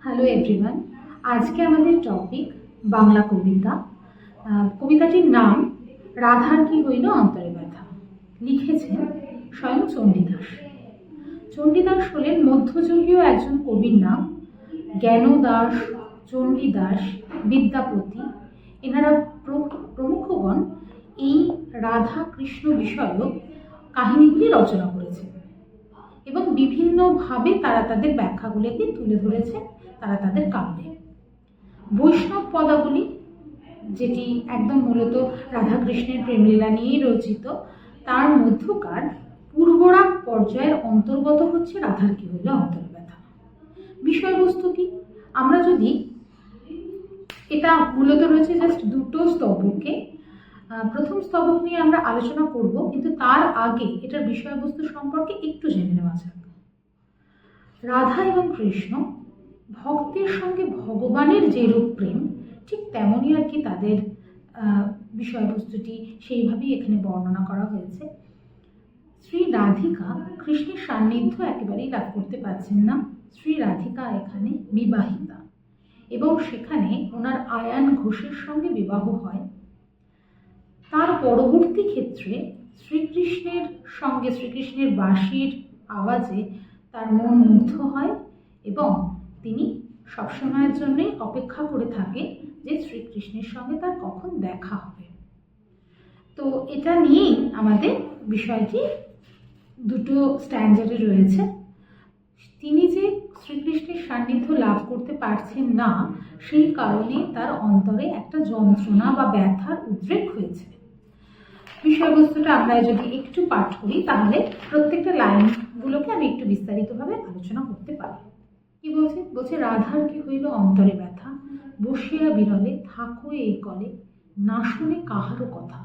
Hello everyone আজকে আমাদের topic Bangla কবিতা। কবিতাটির নাম, রাধার কি হইল অন্তরে ব্যথা। লিখেছেন স্বয়ং চণ্ডীদাস। চণ্ডীদাস হলেন মধ্যযুগীয় একজন কবির নাম, জ্ঞানদাস চণ্ডীদাস বিদ্যাপতি। এনারা প্র- প্রমুখগণ এই রাধা কৃষ্ণ বিষয়ক কাহিনীগুলি রচনা করেছেন এবং বিভিন্নভাবে তারা তাদের ব্যাখ্যাগুলিকে তুলে ধরেছে তারা তাদের কাব্যে বৈষ্ণব পদাবলী, যেটি একদম মূলত রাধাকৃষ্ণের প্রেমলীলা নিয়েই রচিত, তার মধ্যকার পূর্বরাগ পর্যায়ের অন্তর্গত হচ্ছে রাধার কি হইল অন্তর ব্যথা। বিষয়বস্তু কি? আমরা যদি এটা মূলত রয়েছে জাস্ট দুটো স্তবকে প্রথম স্তবক নিয়ে আমরা আলোচনা করব, কিন্তু তার আগে এটার বিষয়বস্তু সম্পর্কে একটু জেনে নেওয়া যাক। রাধা এবং কৃষ্ণ ভক্তের সঙ্গে ভগবানের যে রূপ প্রেম, ঠিক তেমনই আর কি তাদের বিষয়বস্তুটি সেইভাবেই এখানে বর্ণনা করা হয়েছে। শ্রী রাধিকা কৃষ্ণের সান্নিধ্য একেবারেই লাভ করতে পারছেন না। শ্রী রাধিকা এখানে বিবাহিতা এবং সেখানে ওনার আয়ান ঘোষের সঙ্গে বিবাহ হয়। তার পরবর্তী ক্ষেত্রে শ্রীকৃষ্ণের সঙ্গে শ্রীকৃষ্ণের বাঁশির আওয়াজে তার মন মুগ্ধ হয় এবং তিনি সবসময়ের জন্যই অপেক্ষা করে থাকে যে শ্রীকৃষ্ণের সঙ্গে তার কখন দেখা হবে। তো এটা নিয়েই আমাদের বিষয়টি দুটো স্ট্যান্ডার্ডে রয়েছে। তিনি যে শ্রীকৃষ্ণের সান্নিধ্য লাভ করতে পারছেন না, সেই কারণে তার অন্তরে একটা যন্ত্রণা বা ব্যথার উদ্রেক হয়েছে। বিষয়বস্তুটা আমরা যদি একটু পাঠ করি, তাহলে প্রত্যেকটা লাইনগুলোকে আমি একটু বিস্তারিতভাবে আলোচনা করতে পারি কি বলছে? বলছে, রাধার কি হইল অন্তরে ব্যথা? বসিয়া বিরলে থাকো এই কলে, না শুনে কাহারও কথা।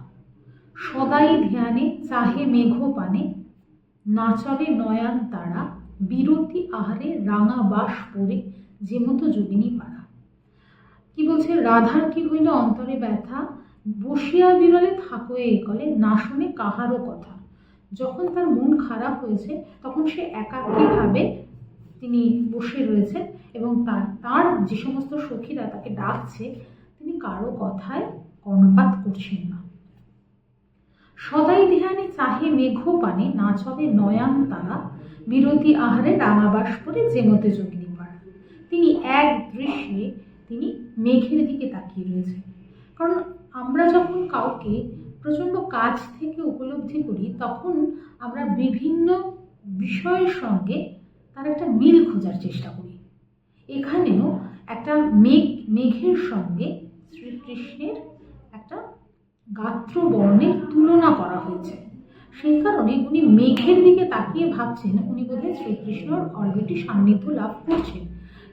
সদাই ধ্যানে চাহে মেঘ পানে, না চলে নয়ান তারা, বিরতি আহারে রাঙা বাস পরে যে মতো যোগিনী পাড়া। কি বলছে? রাধার কি হইল অন্তরে ব্যথা? বসিয়া বিরলে থাকো এই কলে, না শুনে কাহারও কথা। যখন তার মন খারাপ হয়েছে, তখন সে একাকীভাবে তিনি বসে রয়েছেন এবং তার তার যে সমস্ত সখীরা তাকে ডাকছে, তিনি কারও কথায় কর্ণপাত করছেন না। সদাই ধ্যানে চাহে মেঘ পানে না চলে নয়ান তারা, বিরতি আহারে রাঙাবাস করে যেমতে যোগিনী পাড়া। তিনি এক দৃশ্যে তিনি মেঘের দিকে তাকিয়ে রয়েছেন। কারণ আমরা যখন কাউকে প্রচণ্ড কাজ থেকে উপলব্ধি করি, তখন আমরা বিভিন্ন বিষয়ের সঙ্গে তার একটা মিল খোঁজার চেষ্টা করি। এখানেও একটা মেঘ, মেঘের সঙ্গে শ্রীকৃষ্ণের একটা গাত্র বর্ণের তুলনা করা হয়েছে। সেই কারণে উনি মেঘের দিকে তাকিয়ে ভাবছেন, উনি বোধহয় শ্রীকৃষ্ণর অলরেডি সান্নিধ্য লাভ করছেন।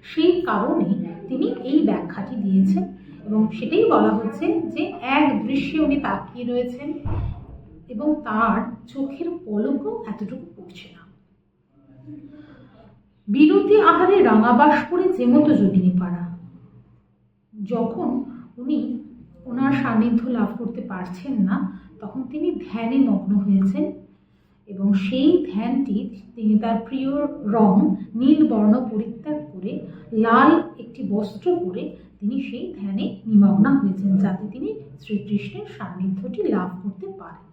সেই কারণে তিনি এই ব্যাখ্যাটি দিয়েছেন এবং সেটাই বলা হচ্ছে যে এক দৃশ্যে উনি তাকিয়ে রয়েছেন এবং তার চোখের পলকও এতটুকু পড়ছে না। বিরতি আহারে রাঙাবাস যে মতো যোগিনী পাড়া যখন উনি ওনার সান্নিধ্য লাভ করতে পারছেন না, তখন তিনি ধ্যানে মগ্ন হয়েছেন এবং সেই ধ্যানটি তিনি তার প্রিয় রং নীল বর্ণ পরিত্যাগ করে লাল একটি বস্ত্র পরে তিনি সেই ধ্যানে নিমগ্ন হয়েছেন যাতে তিনি শ্রীকৃষ্ণের সান্নিধ্যটি লাভ করতে পারেন।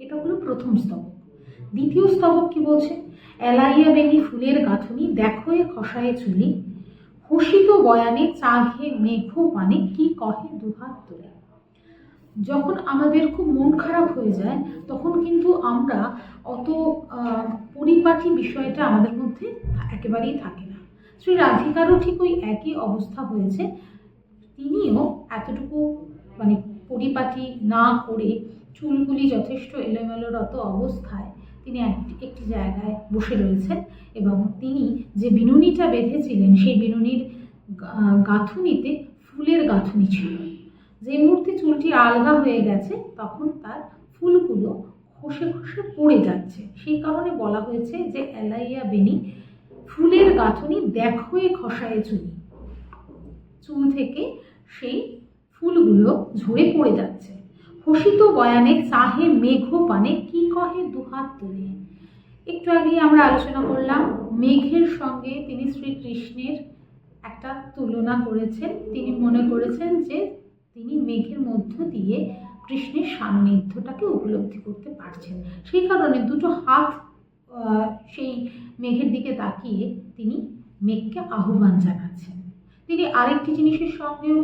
এটা হলো প্রথম স্তবক। দ্বিতীয় স্তবক কি বলছে? এলাইয়া বেনি ফুলের গাঁথনি, দেখো এ খসায়ে চুলি হসিত বয়ানে চাঘে মেঘ পানে কি কহে দুহাত তোলে। যখন আমাদের খুব মন খারাপ হয়ে যায়, তখন কিন্তু আমরা অত পরিপাটি বিষয়টা আমাদের মধ্যে একেবারেই থাকে না। শ্রী রাধিকারও ঠিক ওই একই অবস্থা হয়েছে। তিনিও এতটুকু মানে পরিপাটি না করে চুলগুলি যথেষ্ট এলোমেলোরত অবস্থায় তিনি একটি জায়গায় বসে রয়েছেন এবং তিনি যে বিনুনিটা বেঁধেছিলেন, সেই বিনুনির গাঁথুনিতে ফুলের গাঁথুনি ছিল। যে মুহূর্তে চুলটি আলগা হয়ে গেছে, তখন তার ফুলগুলো খসে খসে পড়ে যাচ্ছে। সেই কারণে বলা হয়েছে যে, এলাইয়া বেনি, ফুলের গাঁথনি দেখোয়ে খসায় চুলি চুল থেকে সেই ফুলগুলো ঝরে পড়ে যাচ্ছে। হসিত বয়ানে চাহে মেঘ পানে কি কহে দুহাত তুলে? একটু আগে আমরা আলোচনা করলাম, মেঘের সঙ্গে তিনি শ্রীকৃষ্ণের একটা তুলনা করেছেন। তিনি মনে করেছেন যে তিনি মেঘের মধ্য দিয়ে কৃষ্ণের সান্নিধ্যটাকে উপলব্ধি করতে পারছেন। সেই কারণে দুটো হাত সেই মেঘের দিকে তাকিয়ে তিনি মেঘকে আহ্বান জানাচ্ছেন। তিনি আরেকটি জিনিসের সঙ্গেও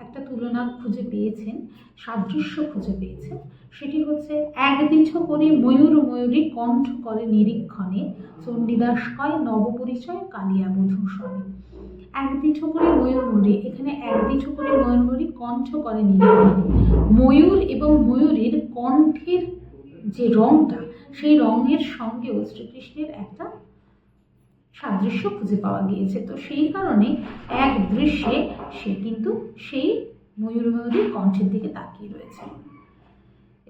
একটা তুলনা খুঁজে পেয়েছেন, সাদৃশ্য খুঁজে পেয়েছেন। সেটি হচ্ছে এক দিছ করে ময়ূর ময়ূরী কণ্ঠ করে নিরীক্ষণে চণ্ডীদাস কয় নবপরিচয়, কালিয়া বধূষণে এক দিছ করে ময়ূর ময়ূরী, এখানে এক দিছ করে ময়ূর ময়ূরী কণ্ঠ করে নিরীক্ষণে। ময়ূর এবং ময়ূরীর কণ্ঠের যে রংটা, সেই রঙের সঙ্গেও শ্রীকৃষ্ণের একটা সাদৃশ্য খুঁজে পাওয়া গিয়েছে। তো সেই কারণে এক দৃশ্যে সে কিন্তু সেই ময়ূর ময়ূরীর কণ্ঠের দিকে তাকিয়ে রয়েছে।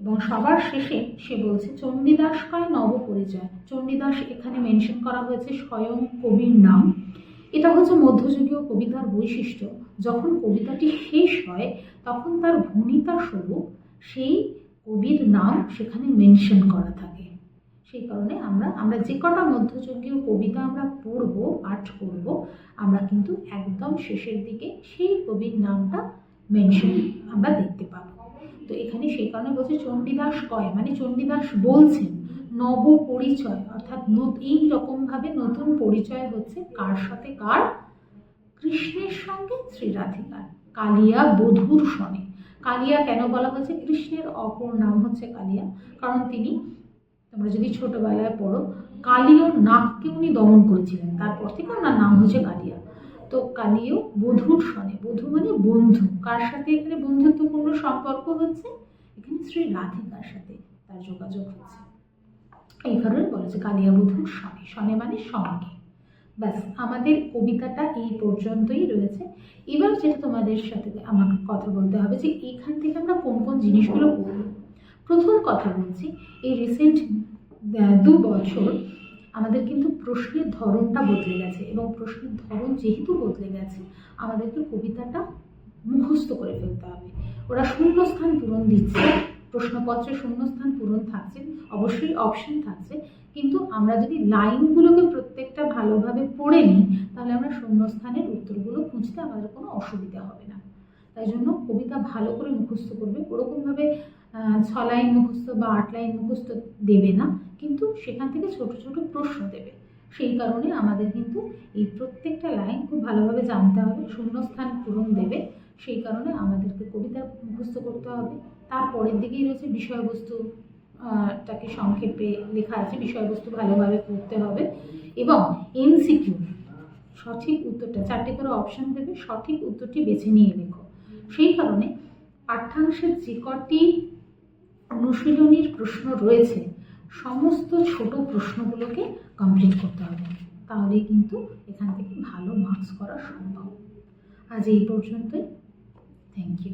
এবং সবার শেষে সে বলছে, চণ্ডীদাস কয় নব পরিচয় চণ্ডীদাস এখানে মেনশন করা হয়েছে স্বয়ং কবির নাম। এটা হচ্ছে মধ্যযুগীয় কবিতার বৈশিষ্ট্য। যখন কবিতাটি শেষ হয়, তখন তার ভূমিকা স্বরূপ সেই কবির নাম সেখানে মেনশন করা থাকে। সেই কারণে আমরা আমরা যে কটা মধ্যযুগীয় কবিতা আমরা পড়ব, পাঠ করব, আমরা কিন্তু একদম শেষের দিকে সেই কবির নামটা মেনশন আমরা দেখতে পাবো। তো এখানে সেই কারণে বলছে চণ্ডীদাস কয়? মানে চণ্ডীদাস বলছেন নব পরিচয় অর্থাৎ এই রকমভাবে নতুন পরিচয় হচ্ছে কার সাথে কার? কৃষ্ণের সঙ্গে শ্রীরাধিকার, কালিয়া বধূর সনে। কালিয়া কেন বলা হয়েছে? কৃষ্ণের অপর নাম হচ্ছে কালিয়া, কারণ তিনি তোমরা যদি ছোটবেলায় পড়ো কালীয় নাককে উনি দমন করেছিলেন। তারপর থেকে ওনার নাম হচ্ছে কালিয়া। তো কালীয় বধূর সনে, বধূ মানে বন্ধু। কার সাথে এখানে বন্ধুত্বপূর্ণ সম্পর্ক হচ্ছে? এখানে শ্রী রাধিকার সাথে তার যোগাযোগ হচ্ছে। এই কারণে বলেছে কালিয়া বধূর সনে। সনে মানে সঙ্গে। ব্যাস, আমাদের কবিতাটা এই পর্যন্তই রয়েছে। এবার যেটা তোমাদের সাথে আমার কথা বলতে হবে যে এখান থেকে আমরা কোন কোন জিনিসগুলো পড়ব? প্রথম কথা বলছি, এই রিসেন্ট দু বছর আমাদের কিন্তু প্রশ্নের ধরনটা বদলে গেছে এবং প্রশ্নের ধরন যেহেতু বদলে গেছে, আমাদেরকে কবিতাটা মুখস্থ করে ফেলতে হবে। ওরা শূন্যস্থান পূরণ দিচ্ছে, প্রশ্নপত্রে শূন্যস্থান পূরণ থাকছে, অবশ্যই অপশন থাকছে, কিন্তু আমরা যদি লাইনগুলোকে প্রত্যেকটা ভালোভাবে পড়ে নিই, তাহলে আমরা শূন্যস্থানের উত্তরগুলো খুঁজতে আমাদের কোনো অসুবিধা হবে না। তাই জন্য কবিতা ভালো করে মুখস্থ করবে, ওরকমভাবে ছ লাইন মুখস্থ বা আট লাইন মুখস্থ দেবে না, কিন্তু সেখান থেকে ছোট ছোট প্রশ্ন দেবে। সেই কারণে আমাদের কিন্তু এই প্রত্যেকটা লাইন খুব ভালোভাবে জানতে হবে, শূন্যস্থান পূরণ দেবে। সেই কারণে আমাদেরকে কবিতা মুখস্থ করতে হবে। তারপরের দিকেই রয়েছে বিষয়বস্তু টাকে সংক্ষেপে লেখা আছে, বিষয়বস্তু ভালোভাবে পড়তে হবে। এবং এনসিকিউ সঠিক উত্তরটা, চারটে করে অপশান দেবে, সঠিক উত্তরটি বেছে নিয়ে লেখো। সেই কারণে পাঠ্যাংশের যে কটি অনুশীলনীর প্রশ্ন রয়েছে। সমস্ত ছোট প্রশ্নগুলোকে কমপ্লিট করতে হবে। তাহলেই কিন্তু এখান থেকে ভালো মার্কস করা সম্ভব। আজ এই পর্যন্তই। Thank you